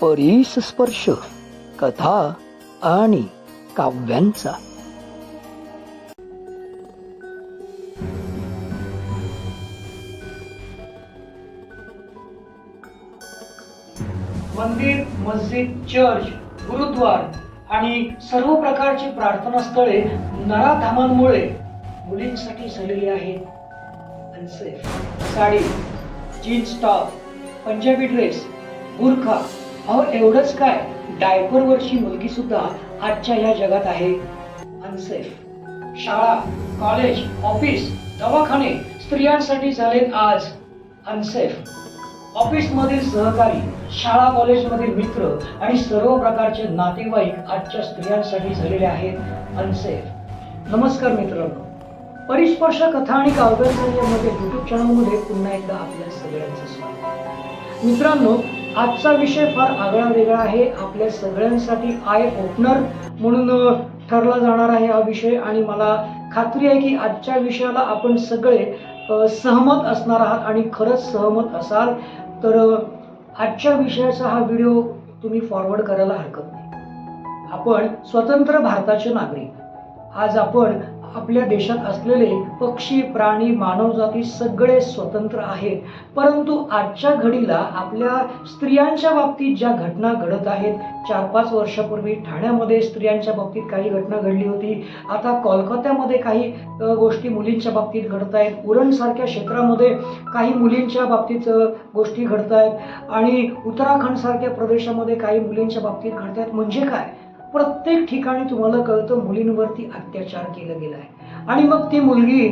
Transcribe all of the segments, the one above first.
परीस स्पर्श कथा आणि काव्यांचा. मंदिर मस्जिद चर्च गुरुद्वार आणि सर्व प्रकारची प्रार्थना स्थळे नराधामांमुळे मुलींसाठी झालेली आहेत. Unsafe sari jeans top Punjabi dress बुरखा अहो एवढंच काय? डायपरवरची मुलगी सुद्धा आजच्या या जगात आहे. अनसेफ शाळा कॉलेज ऑफिस दवाखाने स्त्रियांसाठी झालेत आज अनसेफ ऑफिस मधील सहकारी शाळा कॉलेजमधील मित्र आणि सर्व प्रकारचे नातेवाईक आजच्या स्त्रियांसाठी झालेले आहेत अनसेफ नमस्कार मित्रांनो. परिस्पर्श कथा आणि काव्यांचा यूट्यूब युट्यूब चॅनलमध्ये पुन्हा एकदा आपल्या सगळ्यांचं स्वागत. मित्रांनो आजचा विषय फार आगळा वेगळा आहे. आपल्या सगळ्यांसाठी आय ओपनर म्हणून ठरला जाणार आहे हा विषय. आणि मला खात्री आहे की आजच्या विषयाला आपण सगळे सहमत असणार आहात आणि खरंच सहमत असाल तर आजच्या विषयाचा हा व्हिडिओ तुम्ही फॉरवर्ड करायला हरकत नाही. आपण स्वतंत्र भारताचे नागरिक. आज आपण आपल्या देशात असलेले पक्षी प्राणी मानवजाती सगळे स्वतंत्र आहेत. परंतु आजच्या घडीला आपल्या स्त्रियांच्या बाबतीत ज्या घटना घडत आहेत चार पाच वर्षापूर्वी ठाण्यामध्ये स्त्रियांच्या बाबतीत काही घटना घडली होती. आता कोलकात्यामध्ये काही गोष्टी मुलींच्या बाबतीत घडत आहेत. उरणसारख्या क्षेत्रामध्ये काही मुलींच्या बाबतीत गोष्टी घडत आहेत. आणि उत्तराखंडसारख्या प्रदेशामध्ये काही मुलींच्या बाबतीत घडत आहेत. म्हणजे काय? प्रत्येक ठिकाणी तुम्हाला कळतं मुलींवरती अत्याचार केला गेला आहे आणि मग ती मुलगी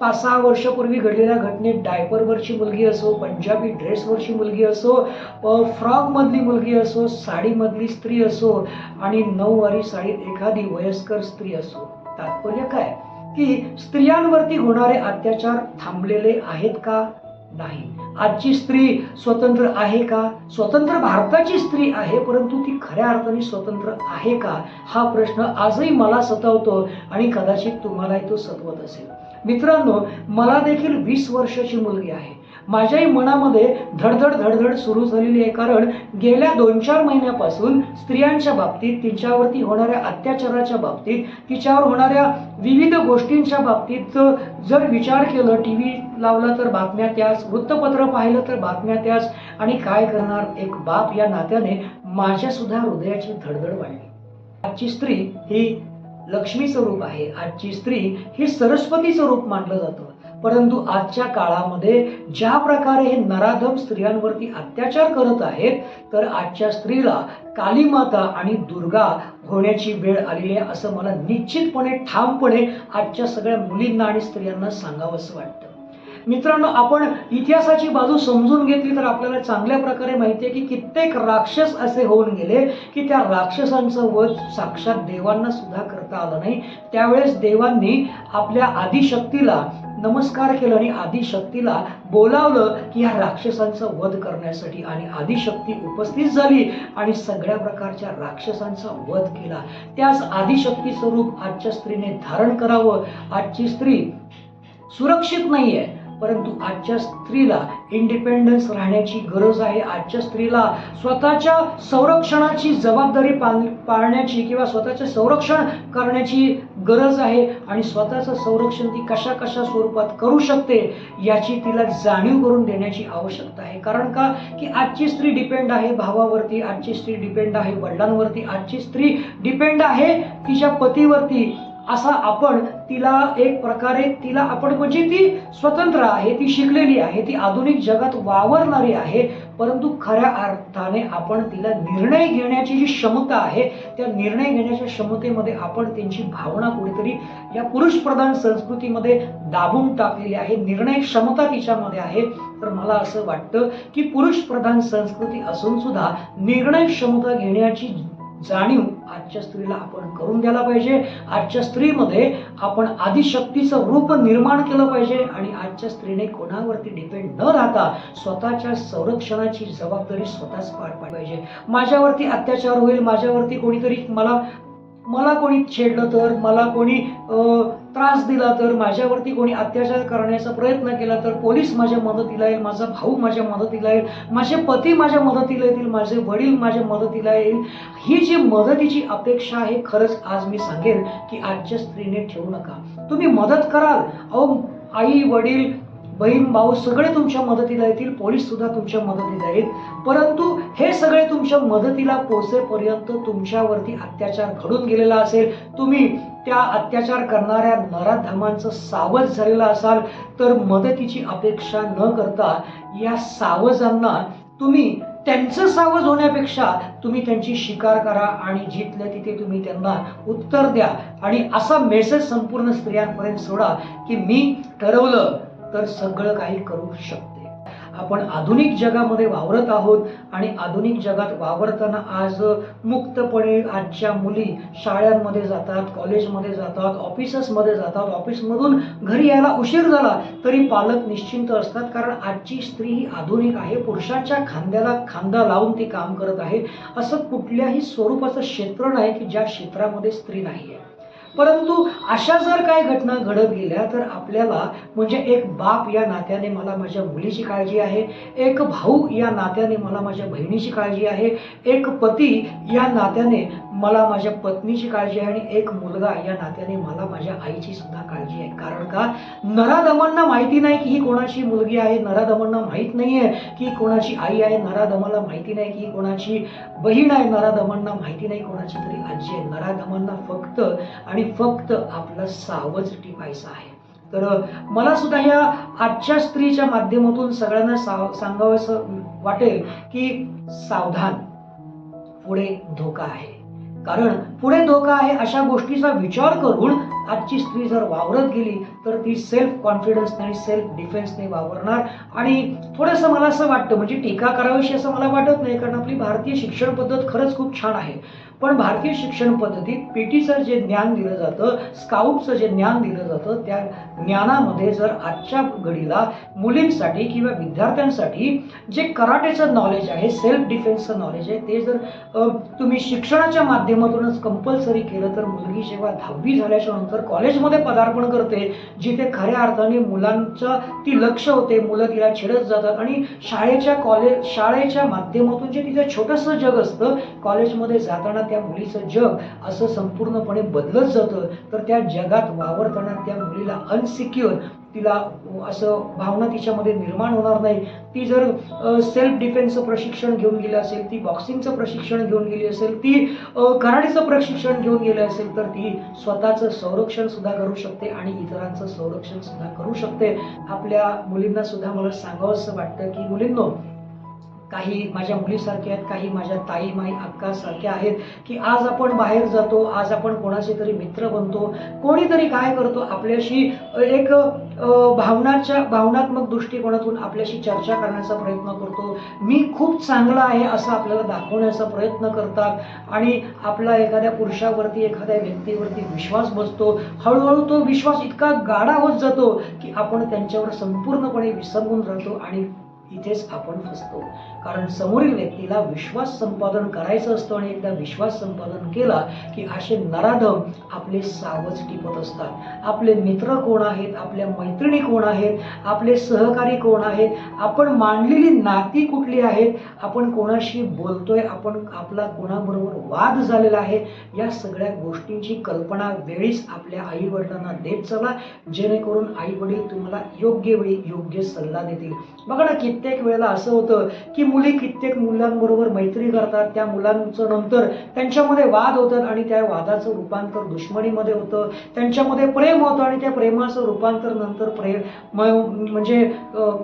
पाच सहा वर्षापूर्वी घडलेल्या घटनेत डायपरवरची मुलगी असो पंजाबी ड्रेसवरची मुलगी असो फ्रॉकमधली मुलगी असो साडीमधली स्त्री असो आणि नऊवारी साडीत एखादी वयस्कर स्त्री असो. तात्पर्य काय? की स्त्रियांवरती होणारे अत्याचार थांबलेले आहेत का? नाही. आजची स्त्री स्वतंत्र आहे का? स्वतंत्र भारताची स्त्री आहे परंतु ती खऱ्या अर्थाने स्वतंत्र आहे का? हा प्रश्न आजही मला सतावतो आणि कदाचित तुम्हालाही तो सतवत असेल. मित्रांनो मला देखील वीस वर्षाची मुलगी आहे. माझ्याही मनामध्ये धडधड धडधड सुरू झालेली आहे. कारण गेल्या दोन चार महिन्यापासून स्त्रियांच्या बाबतीत तिच्यावरती होणाऱ्या अत्याचाराच्या बाबतीत तिच्यावर होणाऱ्या विविध गोष्टींच्या बाबतीत जर विचार केलं टी व्ही लावला तर बातम्या त्यास वृत्तपत्र पाहिलं तर बातम्या त्यास आणि काय करणार? एक बाप या नात्याने माझ्या सुद्धा हृदयाची धडधड वाढली. आजची स्त्री ही लक्ष्मीचं रूप आहे. आजची स्त्री ही सरस्वतीचं रूप मानलं जातं. परंतु आजच्या काळामध्ये ज्या प्रकारे हे नराधम स्त्रियांवरती अत्याचार करत आहेत तर आजच्या स्त्रीला कालीमाता आणि दुर्गा होण्याची वेळ आलेली आहे असं मला निश्चितपणे ठामपणे आजच्या सगळ्या मुलींना आणि स्त्रियांना सांगावंसं वाटतं. मित्रांनो आपण इतिहासाची बाजू समजून घेतली तर आपल्याला चांगल्या प्रकारे माहिती आहे की कित्येक राक्षस असे होऊन गेले की त्या राक्षसांचं वध साक्षात देवांना सुद्धा करता आलं नाही. त्यावेळेस देवांनी आपल्या आदिशक्तीला नमस्कार केला आणि आदिशक्तीला बोलावलं की ह्या राक्षसांचा वध करण्यासाठी. आणि आदिशक्ती उपस्थित झाली आणि सगळ्या प्रकारच्या राक्षसांचा वध केला. त्याच आदिशक्ती स्वरूप आजच्या स्त्रीने धारण करावं. आजची स्त्री सुरक्षित नाही आहे परंतु आजच्या स्त्रीला इंडिपेंडन्स राहण्याची गरज आहे. आजच्या स्त्रीला स्वतःच्या संरक्षणाची जबाबदारी पाळण्याची किंवा स्वतःचे संरक्षण करण्याची गरज आहे आणि स्वतःचं संरक्षण ती कशा कशा स्वरूपात करू शकते याची तिला जाणीव करून देण्याची आवश्यकता आहे. कारण का? की आजची स्त्री डिपेंड आहे भावावरती आजची स्त्री डिपेंड आहे वडिलांवरती आजची स्त्री डिपेंड आहे तिच्या पतीवरती. असा आपण तिला एक प्रकारे तिला आपण म्हणजे ती स्वतंत्र आहे ती शिकलेली आहे ती आधुनिक जगात वावरणारी आहे परंतु खऱ्या अर्थाने आपण तिला निर्णय घेण्याची जी क्षमता आहे त्या निर्णय घेण्याच्या क्षमतेमध्ये आपण त्यांची भावना कुठेतरी या पुरुषप्रधान संस्कृतीमध्ये दाबून टाकलेली आहे निर्णय क्षमता तिच्यामध्ये आहे. तर मला असं वाटतं की पुरुषप्रधान संस्कृती असून सुद्धा निर्णय क्षमता घेण्याची जाणीव आजच्या स्त्रीला आपण करून द्यायला पाहिजे. आजच्या स्त्रीमध्ये आपण आदिशक्तीचं रूप निर्माण केलं पाहिजे आणि आजच्या स्त्रीने कोणावरती डिपेंड न राहता स्वतःच्या संरक्षणाची जबाबदारी स्वतःच पार पाडली पाहिजे. माझ्यावरती अत्याचार होईल माझ्यावरती कोणीतरी मला मला कोणी छेडलं तर मला कोणी त्रास दिला तर माझ्यावरती कोणी अत्याचार करण्याचा प्रयत्न केला तर पोलीस माझ्या मदतीला येईल माझा भाऊ माझ्या मदतीला येईल माझे पती माझ्या मदतीला येतील माझे वडील माझ्या मदतीला येईल. ही जी मदतीची अपेक्षा आहे खरंच आज मी सांगेन की आजच्या स्त्रीने ठेवू नका. तुम्ही मदत कराल. अहो आई वडील बहीण भाऊ सगळे तुमच्या मदतीला येतील पोलीस सुद्धा तुमच्या मदतीला येईल. परंतु हे सगळे तुमच्या मदतीला पोहोचेपर्यंत तुमच्यावरती अत्याचार घडून गेलेला असेल. तुम्ही त्या अत्याचार करणाऱ्या नराधमांचं सावध झालेलं असाल तर मदतीची अपेक्षा न करता या सावजांना तुम्ही त्यांचं सावध होण्यापेक्षा तुम्ही त्यांची शिकार करा आणि जिथल्या तिथे तुम्ही त्यांना उत्तर द्या. आणि असा मेसेज संपूर्ण स्त्रियांपर्यंत सोडा की मी ठरवलं तर सगळं काही करू शकते. आपण आधुनिक जगामध्ये वावरत आहोत आणि आधुनिक जगात वावरताना आज मुक्तपणे आजच्या मुली शाळांमध्ये जातात कॉलेजमध्ये जातात ऑफिसेसमध्ये जातात. ऑफिसमधून घरी यायला उशीर झाला तरी पालक निश्चिंत असतात कारण आजची स्त्री ही आधुनिक आहे. पुरुषांच्या खांद्याला खांदा लावून ती काम करत आहे. असं कुठल्याही स्वरूपाचं क्षेत्र नाही की ज्या क्षेत्रामध्ये स्त्री नाही आहे परंतु अशा जर काही घटना घडत गेल्या तर आपल्याला म्हणजे एक बाप या नात्याने मला माझ्या मुलीची काळजी आहे एक भाऊ या नात्याने मला माझ्या बहिणीची काळजी आहे एक पती या नात्याने मला माझ्या पत्नीची काळजी आहे आणि एक मुलगा या नात्याने मला माझ्या आईची सुद्धा काळजी आहे. कारण का? नराधमांना माहिती नाही की ही कोणाची मुलगी आहे. नराधमांना माहीत नाही आहे की कोणाची आई आहे. नराधमाला माहिती नाही की ही कोणाची बहीण आहे. नराधमांना माहिती नाही कोणाची तरी आजी आहे. नराधमांना फक्त आणि फक्त आपला सावज टिपायचा आहे. तर मला सुद्धा या आजच्या स्त्रीच्या माध्यमातून सगळ्यांना साव सांगावंसं वाटेल की सावधान. पुढे धोका आहे. कारण पुढे धोका आहे? अशा गोष्टीचा विचार करून आजची स्त्री जर वावरत गेली तर ती सेल्फ कॉन्फिडन्स आणि सेल्फ डिफेन्सने वावरणार. आणि थोडंसं मला असं वाटतं म्हणजे टीका करावीशी असं मला वाटत नाही कारण आपली भारतीय शिक्षण पद्धत खरंच खूप छान आहे. पण भारतीय शिक्षण पद्धतीत पीटीचं जे ज्ञान दिलं जातं स्काउटचं जे ज्ञान दिलं जातं त्या ज्ञानामध्ये जर आजच्या घडीला मुलींसाठी किंवा विद्यार्थ्यांसाठी जे कराटेचं नॉलेज आहे सेल्फ डिफेन्सचं नॉलेज आहे ते जर तुम्ही शिक्षणाच्या माध्यमातूनच कंपल्सरी केलं तर मुलगी जेव्हा दहावी झाल्याच्यानंतर कॉलेजमध्ये पदार्पण करते जिथे खऱ्या अर्थाने मुलांचं ती लक्ष होते मुलं तिला छेडत जातात आणि शाळेच्या कॉलेज शाळेच्या माध्यमातून जे तिचं छोटंसं जग असतं कॉलेजमध्ये जाताना त्या मुलीचं जग असं संपूर्णपणे बदलत जातं तर त्या जगात वावरताना त्या मुलीला अनसिक्युअर तिला असं भावना तिच्यामध्ये निर्माण होणार नाही. ती जर सेल्फ डिफेन्सचं प्रशिक्षण घेऊन गेली असेल ती बॉक्सिंगचं प्रशिक्षण घेऊन गेली असेल ती कराडीचं प्रशिक्षण घेऊन गेली असेल तर ती स्वतःचं संरक्षण सुद्धा करू शकते आणि इतरांचं संरक्षण सुद्धा करू शकते. आपल्या मुलींना सुद्धा मला सांगावंसं वाटतं की मुलींनो काही माझ्या मुलीसारख्या आहेत काही माझ्या ताई माई अक्कासारख्या आहेत की आज आपण बाहेर जातो आज आपण कोणाशी तरी मित्र बनतो कोणीतरी काय करतो आपल्याशी एक भावनाच्या भावनात्मक दृष्टिकोनातून आपल्याशी चर्चा करण्याचा प्रयत्न करतो. मी खूप चांगला आहे असं आपल्याला दाखवण्याचा प्रयत्न करतात आणि आपला एखाद्या पुरुषावरती एखाद्या व्यक्तीवरती विश्वास बसतो. हळूहळू तो विश्वास इतका गाढा होत जातो की आपण त्यांच्यावर संपूर्णपणे विसरून राहतो आणि इथेच आपण फसतो. कारण समोरील व्यक्तीला विश्वास संपादन करायचं असतं आणि एकदा विश्वास संपादन केला की असे नराधम आपले सावज टिपत असतात. आपले मित्र कोण आहेत? आपल्या मैत्रिणी कोण आहेत? आपले सहकारी कोण आहेत? आपण मांडलेली नाती कुठली आहेत? आपण कोणाशी बोलतोय? आपण आपला कोणाबरोबर वाद झालेला आहे? या सगळ्या गोष्टींची कल्पना वेळीच आपल्या आई वडिलांना देत चला. जेणेकरून आई वडील तुम्हाला योग्य वेळी योग्य सल्ला देतील. बघा ना की कित्येक वेळेला असं होतं की मुली कित्येक मुलांबरोबर मैत्री करतात त्या मुलांचं नंतर त्यांच्यामध्ये वाद होतात आणि त्या वादाचं रूपांतर दुश्मनीमध्ये होतं. त्यांच्यामध्ये प्रेम होतं आणि त्या प्रेमाचं रूपांतर नंतर प्रेम म्हणजे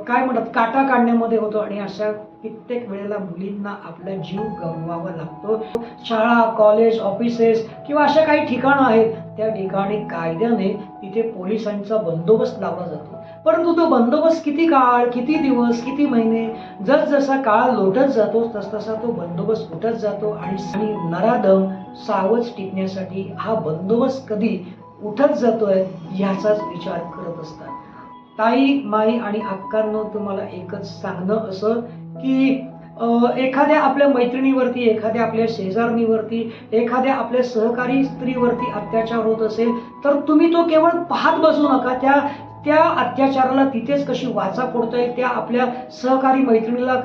काय म्हणतात काटा काढण्यामध्ये होतं आणि अशा कित्येक वेळेला मुलींना आपला जीव गमवावा लागतो. शाळा कॉलेज ऑफिसेस किंवा अशा काही ठिकाणं आहेत त्या ठिकाणी कायद्याने तिथे पोलिसांचा बंदोबस्त लावला जातो. परंतु तो बंदोबस्त किती काळ किती दिवस किती महिने जसजसा काळ लोटत जातो तसतसा तो बंदोबस्त उठत जातो आणि नराधम सावज टिकण्यासाठी हा बंदोबस्त कधी उठत जातोय याचाच विचार करत असतात. ताई माई आणि अक्कांनो तुम्हाला एकच सांगणं असं की एखाद्या आपल्या मैत्रिणीवरती एखाद्या आपल्या शेजारणीवरती एखाद्या आपल्या सहकारी स्त्रीवरती अत्याचार होत असेल तर तुम्ही तो केवळ पाहत बसू नका. त्या त्या अत्याचाराला तिथेच कशी वाचा फोडता येईल त्या आपल्या सहकारी मैत्रिणीला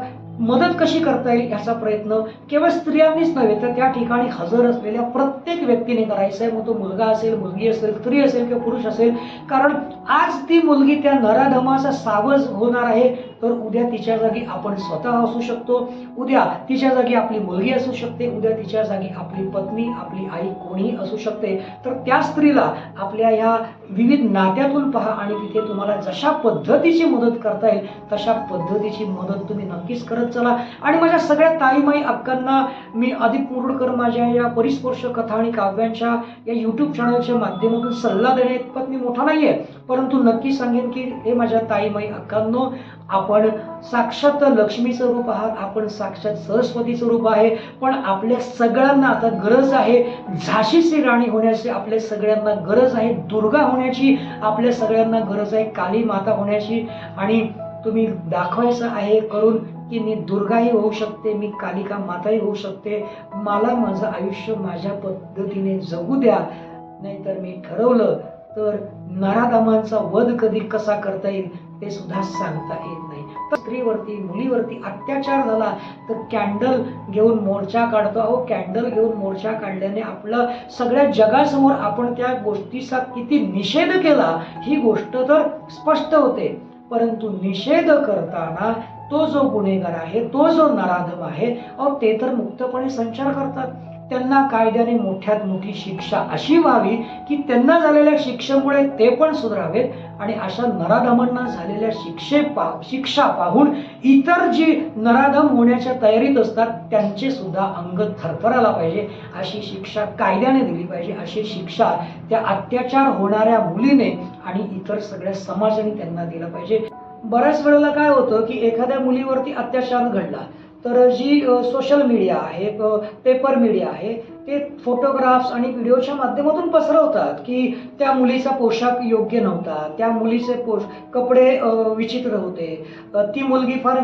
मदत कशी करता येईल याचा प्रयत्न केवळ स्त्रियांनीच नव्हे तर त्या ठिकाणी हजर असलेल्या प्रत्येक व्यक्तीने करायचा आहे मग तो मुलगा असेल मुलगी असेल स्त्री असेल किंवा पुरुष असेल कारण आज ती मुलगी त्या नराधमाचा सावज होणार आहे तर उद्या तिच्या जागी आपण स्वतः असू शकतो. उद्या तिच्या जागी आपली मुलगी असू शकते. उद्या तिच्या जागी आपली पत्नी आपली आई कोणीही असू शकते. तर त्या स्त्रीला आपल्या ह्या विविध नात्यातून पहा आणि तिथे तुम्हाला जशा पद्धतीची मदत करता येईल तशा पद्धतीची मदत तुम्ही नक्कीच करत चला. आणि माझ्या सगळ्या ताईमाई अक्कांना मी अधिक मुरुडकर माझ्या या परिस्पर्श कथा आणि काव्यांच्या या यूट्यूब चॅनलच्या माध्यमातून सल्ला देणे इतपत मी मोठा नाही आहे परंतु नक्की सांगेन की हे माझ्या ताईमाई अक्कांनो आपण साक्षात लक्ष्मीचं रूप आहात आपण साक्षात सरस्वतीचं रूप आहे पण आपल्या सगळ्यांना आता गरज आहे झाशीची राणी होण्याची आपल्या सगळ्यांना गरज आहे दुर्गा होण्याची आपल्या सगळ्यांना गरज आहे काली माता होण्याची. आणि तुम्ही दाखवायचं आहे करून की मी दुर्गाही होऊ शकते मी कालिका माताही होऊ शकते. मला माझं आयुष्य माझ्या पद्धतीने जगू द्या. नाहीतर मी ठरवलं तर नराधामांचा वध कधी कसा करता येईल? ते सुद्धा सांगता येत नाही. तर स्त्रीवरती मुलीवरती अत्याचार झाला तर कॅन्डल घेऊन मोर्चा काढतो. अहो कॅन्डल घेऊन मोर्चा काढल्याने आपलं सगळ्या जगासमोर आपण त्या गोष्टीचा किती निषेध केला ही गोष्ट तर स्पष्ट होते. परंतु निषेध करताना तो जो गुन्हेगार आहे तो जो नराधम आहे अहो ते तर मुक्तपणे संचार करतात. त्यांना कायद्याने मोठ्यात मोठी शिक्षा अशी व्हावी की त्यांना झालेल्या शिक्षेमुळे ते पण सुधारावेत. आणि अशा नराधमांना झालेल्या शिक्षे पा शिक्षा पाहून इतर जी नराधम होण्याच्या तयारीत असतात त्यांचे सुद्धा अंग थरथरायला पाहिजे. अशी शिक्षा कायद्याने दिली पाहिजे. अशी शिक्षा त्या अत्याचार होणाऱ्या मुलीने आणि इतर सगळ्या समाजाने त्यांना दिला पाहिजे. बऱ्याच वेळेला काय होतं की एखाद्या मुलीवरती अत्याचार घडला. तर जी सोशल मीडिया आहे पेपर मीडिया आहे ते फोटोग्राफ्स आणि व्हिडिओच्या माध्यमातून पसरवतात की त्या मुलीचा पोशाख योग्य नव्हता त्या मुलीचे पोश कपडे विचित्र होते ती मुलगी फार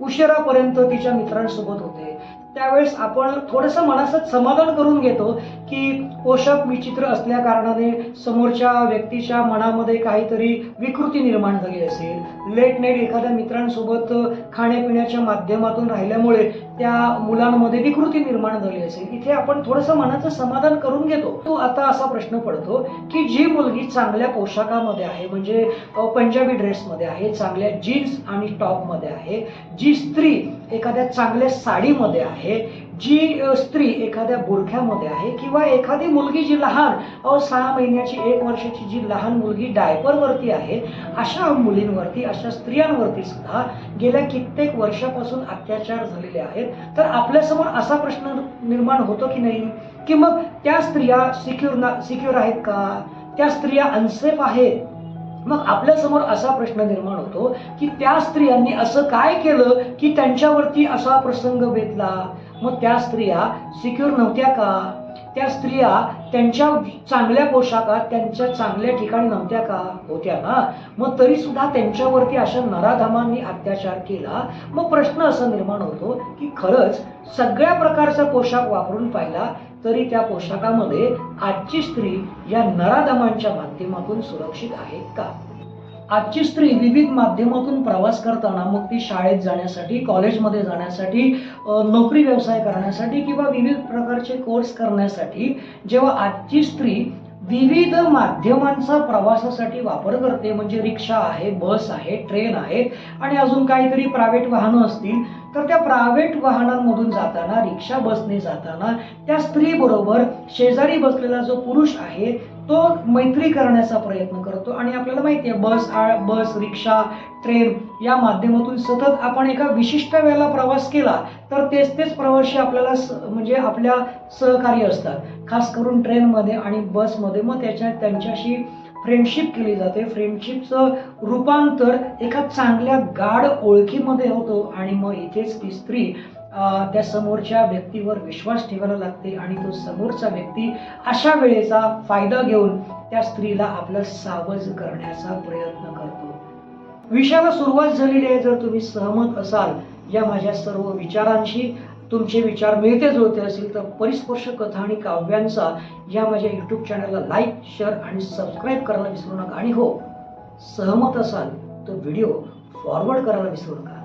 उशिरापर्यंत तिच्या मित्रांसोबत होते. त्यावेळेस आपण थोडंसं मनाचं समाधान करून घेतो की पोशाख विचित्र असल्या कारणाने समोरच्या व्यक्तीच्या मनामध्ये काहीतरी विकृती निर्माण झाली असेल. लेट नाईट एखाद्या मित्रांसोबत खाण्यापिण्याच्या माध्यमातून राहिल्यामुळे त्या मुलांमध्ये विकृती निर्माण झाली असेल इथे आपण थोडंसं मनाचं समाधान करून घेतो. तो आता असा प्रश्न पडतो की जी मुलगी चांगल्या पोशाखामध्ये आहे म्हणजे पंजाबी ड्रेसमध्ये आहे चांगल्या जीन्स आणि टॉपमध्ये आहे जी स्त्री एखाद्या चांगल्या साडीमध्ये आहे जी स्त्री एखाद्या बुरख्यामध्ये आहे किंवा एखादी मुलगी जी लहान अहो सहा महिन्याची एक वर्षाची जी लहान मुलगी डायपरवरती आहे अशा मुलींवरती अशा स्त्रियांवरती सुद्धा गेल्या कित्येक वर्षापासून अत्याचार झालेले आहेत. तर आपल्यासमोर असा प्रश्न निर्माण होतो की नाही? की मग त्या स्त्रिया सिक्युर ना सिक्युर आहेत का? त्या स्त्रिया अनसेफ आहेत? मग आपल्यासमोर असा प्रश्न निर्माण होतो की त्या स्त्रियांनी असं काय केलं की त्यांच्यावरती असा प्रसंग बेतला? मग त्या स्त्रिया सिक्युर नव्हत्या का? त्या स्त्रिया त्यांच्या चांगल्या पोशाखात त्यांच्या चांगल्या ठिकाणी नव्हत्या का? होत्या ना? मग तरी सुद्धा त्यांच्यावरती अशा नराधमांनी अत्याचार केला. मग प्रश्न असा निर्माण होतो की खरंच सगळ्या प्रकारचा पोशाख वापरून पाहिला तरी त्या पोशाखामध्ये आजची स्त्री या नराधमांच्या माध्यमातून सुरक्षित आहे का? आजची स्त्री विविध माध्यमातून प्रवास करताना मग ती शाळेत जाण्यासाठी कॉलेजमध्ये जाण्यासाठी नोकरी व्यवसाय करण्यासाठी किंवा विविध प्रकारचे कोर्स करण्यासाठी जेव्हा आजची स्त्री विविध माध्यमांचा प्रवासासाठी वापर करते म्हणजे रिक्षा आहे बस आहे ट्रेन आहे आणि अजून काहीतरी प्रायव्हेट वाहनं असतील तर त्या प्रायव्हेट वाहनांमधून जाताना रिक्षा बसने जाताना त्या स्त्रीबरोबर शेजारी बसलेला जो पुरुष आहे तो मैत्री करण्याचा प्रयत्न करतो. आणि आपल्याला माहिती आहे बस आ- बस रिक्षा ट्रेन या माध्यमातून सतत आपण एका विशिष्ट वेळेला प्रवास केला तर तेच तेच प्रवासी आपल्याला स- म्हणजे आपल्या सहकारी असतात. खास करून ट्रेनमध्ये आणि बसमध्ये. मग त्याच्या त्यांच्याशी फ्रेंडशिप केली जाते. फ्रेंडशिपचं रूपांतर एका चांगल्या गाढ ओळखीमध्ये होतो. आणि मग इथेच ती स्त्री त्या समोरच्या व्यक्तीवर विश्वास ठेवायला लागते आणि तो समोरचा व्यक्ती अशा वेळेचा फायदा घेऊन त्या स्त्रीला आपलं सावज करण्याचा प्रयत्न करतो. विषयाला सुरुवात झालेली आहे. जर तुम्ही सहमत असाल या माझ्या सर्व विचारांशी तुमचे विचार मिळते जुळते असतील तर परिस्पर्श कथा आणि काव्यांचा या माझ्या यूट्यूब चॅनलला लाईक शेअर आणि सबस्क्राईब करायला विसरू नका. आणि हो सहमत असाल तर व्हिडिओ फॉरवर्ड करायला विसरू नका.